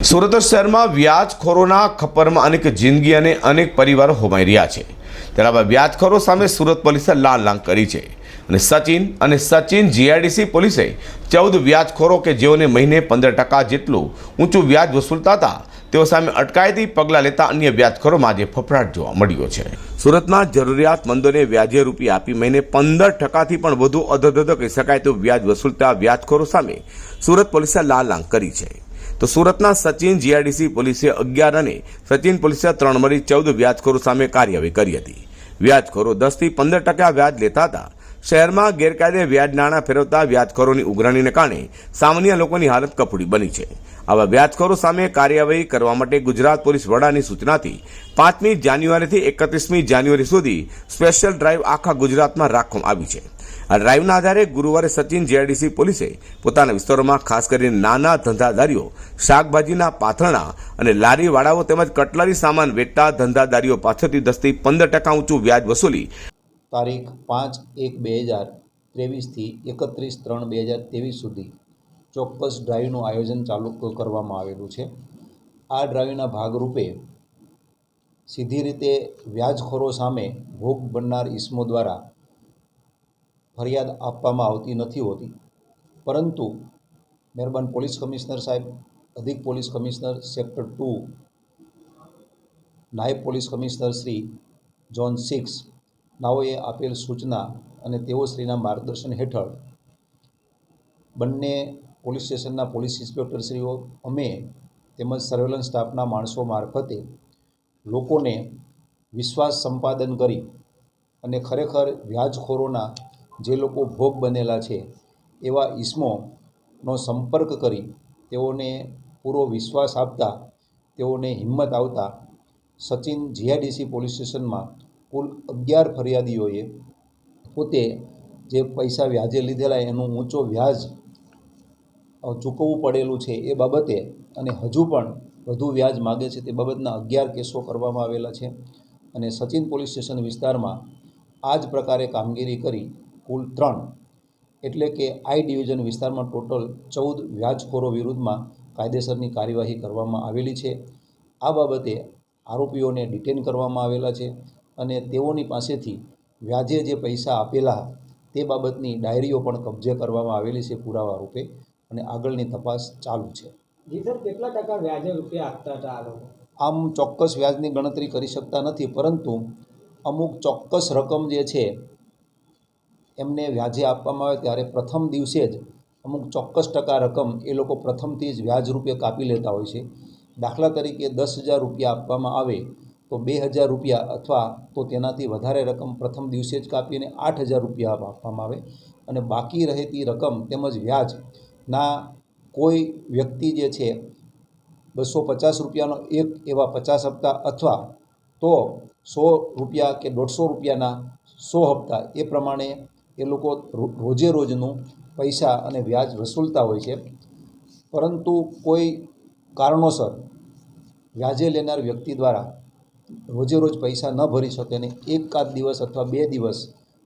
સુરત શહેરમાં વ્યાજખોરોના ખપ્પરમાં અનેક જિંદગી અને અનેક પરિવારો હોમાઈ રહ્યા છે. ત્યારે વ્યાજખોરો સામે સુરત પોલીસે લાલ લાંગ કરી છે. અને સચિન અને સચિન જીઆઈડીસી પોલીસે ચૌદ વ્યાજખોરો કે જેઓને મહિને પંદર ટકા જેટલું ઊંચું વ્યાજ વસૂલતા હતા, તેઓ સામે અટકાયતી પગલાં લેતા અન્ય વ્યાજખોરોમાં આજે ફફડાટ જોવા મળ્યો છે. સુરતના જરૂરિયાતમંદોને વ્યાજે રૂપિયા આપી મહિને પંદર ટકાથી પણ વધુ અધધધ કહી શકાય તેવું વ્યાજ વસૂલતા વ્યાજખોરો સામે સુરત પોલીસે લાલ લાંગ કરી છે. તો સુરતના સચિન જીઆઈડીસી પોલીસે અગિયાર અને સચિન પોલીસે ત્રણ મળી ચૌદ વ્યાજખોરો સામે કાર્યવાહી કરી હતી. વ્યાજખોરો દસથી પંદર ટકા વ્યાજ લેતા હતા. શહેરમાં ગેરકાયદે વ્યાજ નાણાં ફેરવતા વ્યાજખોરોની ઉઘરાણીને કારણે સામાન્ય લોકોની હાલત કફોડી બની છે. આવા વ્યાજખોરો સામે કાર્યવાહી કરવા માટે ગુજરાત પોલીસ વડાની સૂચનાથી પાંચમી જાન્યુઆરીથી એકત્રીસમી જાન્યુઆરી સુધી સ્પેશિયલ ડ્રાઈવ આખા ગુજરાતમાં રાખવામાં આવી છે. આ ડ્રાઈવના આધારે ગુરુવારે સચિન જીઆઈડીસી પોલીસે પોતાના વિસ્તારોમાં ખાસ કરીને નાના ધંધાદારીઓ, શાકભાજીના પાથરણા અને લારીવાળાઓ તેમજ કટલરી સામાન વેચતા ધંધાદારીઓ પાસેથી દસથી પંદર ટકા ઊંચું વ્યાજ વસૂલી. તારીખ પાંચ એક બે હજાર ત્રેવીસથી એકત્રીસ ત્રણ બે હજાર ત્રેવીસ સુધી ચોક્કસ ડ્રાઈવનું આયોજન ચાલુ કરવામાં આવેલું છે. આ ડ્રાઈવના ભાગરૂપે સીધી રીતે વ્યાજખોરો સામે ભોગ બનનાર ઈસમો દ્વારા ફરિયાદ આપવામાં આવતી નથી હોતી. પરંતુ મહેરબાન પોલીસ કમિશનર સાહેબ, અધિક પોલીસ કમિશનર સેક્ટર ટુ, નાયબ police commissioner Shri zone six, નાઓએ આપેલ સૂચના અને તેઓ શ્રીના માર્ગદર્શન હેઠળ બંને પોલીસ સ્ટેશનના પોલીસ ઇન્સ્પેક્ટરશ્રીઓ અમે તેમજ સર્વેલન્સ સ્ટાફના માણસો મારફતે લોકોને વિશ્વાસ સંપાદન કરી અને ખરેખર વ્યાજખોરોના જે લોકો ભોગ બનેલા છે, એવા ઈસમોનો સંપર્ક કરી તેઓને પૂરો વિશ્વાસ આપતા, તેઓને હિંમત આવતા સચિન જીઆઈડીસી પોલીસ સ્ટેશનમાં કુલ અગિયાર ફરિયાદીઓએ પોતે જે પૈસા વ્યાજે લીધેલા એનું ઊંચો વ્યાજ ચૂકવવું પડેલું છે એ બાબતે અને હજુ પણ વધુ વ્યાજ માગે છે તે બાબતના અગિયાર કેસો કરવામાં આવેલા છે. અને સચિન પોલીસ સ્ટેશન વિસ્તારમાં આ જ પ્રકારે કામગીરી કરી કુલ ત્રણ. એટલે કે આઈ ડિવિઝન વિસ્તારમાં ટોટલ ચૌદ વ્યાજખોરો વિરુદ્ધમાં કાયદેસરની કાર્યવાહી કરવામાં આવેલી છે. આ બાબતે આરોપીઓને ડિટેન કરવામાં આવેલા છે અને તેઓની પાસેથી વ્યાજે જે પૈસા આપેલા તે બાબતની ડાયરીઓ પણ કબજે કરવામાં આવેલી છે પુરાવા રૂપે અને આગળની તપાસ ચાલુ છે. જી સર કેટલા ટકા વ્યાજે રૂપિયા આપતા હતા આ લોકો? આમ ચોક્કસ વ્યાજની ગણતરી કરી શકતા નથી પરંતુ અમુક ચોક્કસ રકમ જે છે એમને વ્યાજે આપવામાં આવે ત્યારે પ્રથમ દિવસે જ અમુક ચોક્કસ ટકા રકમ એ લોકો પ્રથમથી જ વ્યાજ રૂપે કાપી લેતા હોય છે. દાખલા તરીકે દસ હજાર રૂપિયા આપવામાં આવે તો બે હજાર રૂપિયા અથવા તો તેનાથી વધારે રકમ પ્રથમ દિવસે જ કાપીને આઠ હજાર રૂપિયા આપવામાં આવે અને બાકી રહેતી રકમ તેમજ વ્યાજના કોઈ વ્યક્તિ જે છે બસો પચાસ રૂપિયાનો એક એવા પચાસ હપ્તા અથવા તો સો રૂપિયા કે દોઢસો રૂપિયાના સો હપ્તા એ પ્રમાણે એ લોકો રોજે રોજનું પૈસા અને વ્યાજ વસૂલતા હોય છે. પરંતુ કોઈ કારણોસર વ્યાજે લેનાર વ્યક્તિ દ્વારા રોજે રોજ પૈસા ન ભરી શકે ને એકાદ દિવસ અથવા બે દિવસ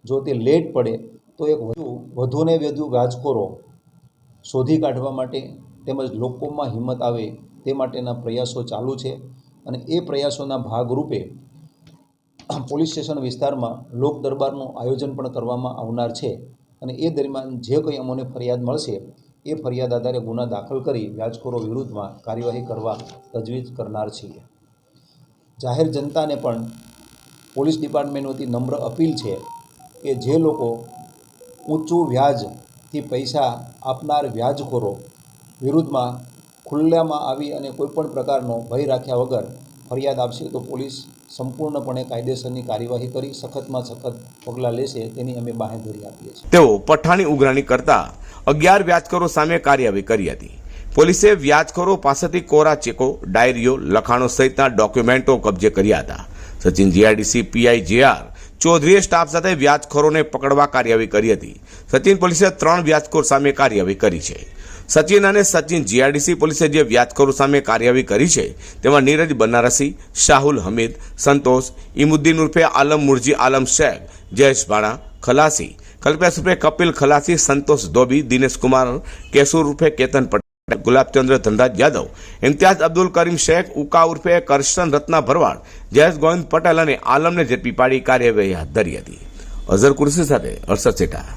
જો તે લેટ પડે, તો એક વધુ, વધુને વધુ વ્યાજખોરો શોધી કાઢવા માટે તેમજ લોકોમાં હિંમત આવે તે માટેના પ્રયાસો ચાલુ છે. અને એ પ્રયાસોના ભાગરૂપે પોલીસ સ્ટેશન વિસ્તારમાં લોક દરબારનું આયોજન પણ કરવામાં આવનાર છે અને એ દરમિયાન જે કંઈ અમને ફરિયાદ મળશે, એ ફરિયાદ આધારે ગુના દાખલ કરી વ્યાજખોરો વિરુદ્ધમાં કાર્યવાહી કરવા તજવીજ કરનાર છીએ. જાહેર જનતાને પણ પોલીસ ડિપાર્ટમેન્ટ વતી નમ્ર અપીલ છે કે જે લોકો ઊંચું વ્યાજથી પૈસા આપનાર વ્યાજખોરો વિરુદ્ધમાં ખુલ્લામાં આવી અને કોઈપણ પ્રકારનો ભય રાખ્યા વગર ફરિયાદ આપશે તો પોલીસ સંપૂર્ણપણે કાયદેસરની કાર્યવાહી કરી, સખતમાં સખત પગલાં લેશે તેની અમે બાહેંધરી આપીએ છીએ. તેઓ પઠાણી ઉઘરાણી કરતા અગિયાર વ્યાજખોરો સામે કાર્યવાહી કરી હતી. પોલીસે વ્યાજખોરો પાસેથી કોરા ચેકો, ડાયરીઓ, લખાણો સહિતના ડોક્યુમેન્ટો કબજે કર્યા હતા. સચિન જીઆરડીસી, પીઆઈ જેઆર ચૌધરીએ સ્ટાફ સાથે વ્યાજખોરોને પકડવા કાર્યવાહી કરી હતી. સચિન પોલીસે ત્રણ વ્યાજખોર સામે કાર્યવાહી કરી છે. સચિન અને સચિન જીઆરડીસી પોલીસે જે વ્યાજખોરો સામે કાર્યવાહી કરી છે, તેમાં નીરજ બનારસી, શાહુલ હમીદ, સંતોષ ઇમુદ્દીન ઉર્ફે આલમ મુરજી, આલમ શેખ, જયેશ ભાણા, ખલાસી. કલ્પેશ ઉર્ફે કપિલ ખલાસી, સંતોષ ધોબી, દિનેશ કુમાર, કેશુર ઉર્ફે કેતન પટેલ ગુલાબચંદ્ર ધનરાજ યાદવ, ઇમ્તિયાઝ અબ્દુલ કરીમ શેખ, ઉકા ઉર્ફે કરશન રત્ના ભરવાડ, જયેશ ગોવિંદ પટેલ અને આલમને ઝડપી પાડી કાર્યવાહી હાથ ધરી હતી. અઝર કુર્સી સાથે અરસદ સેઠા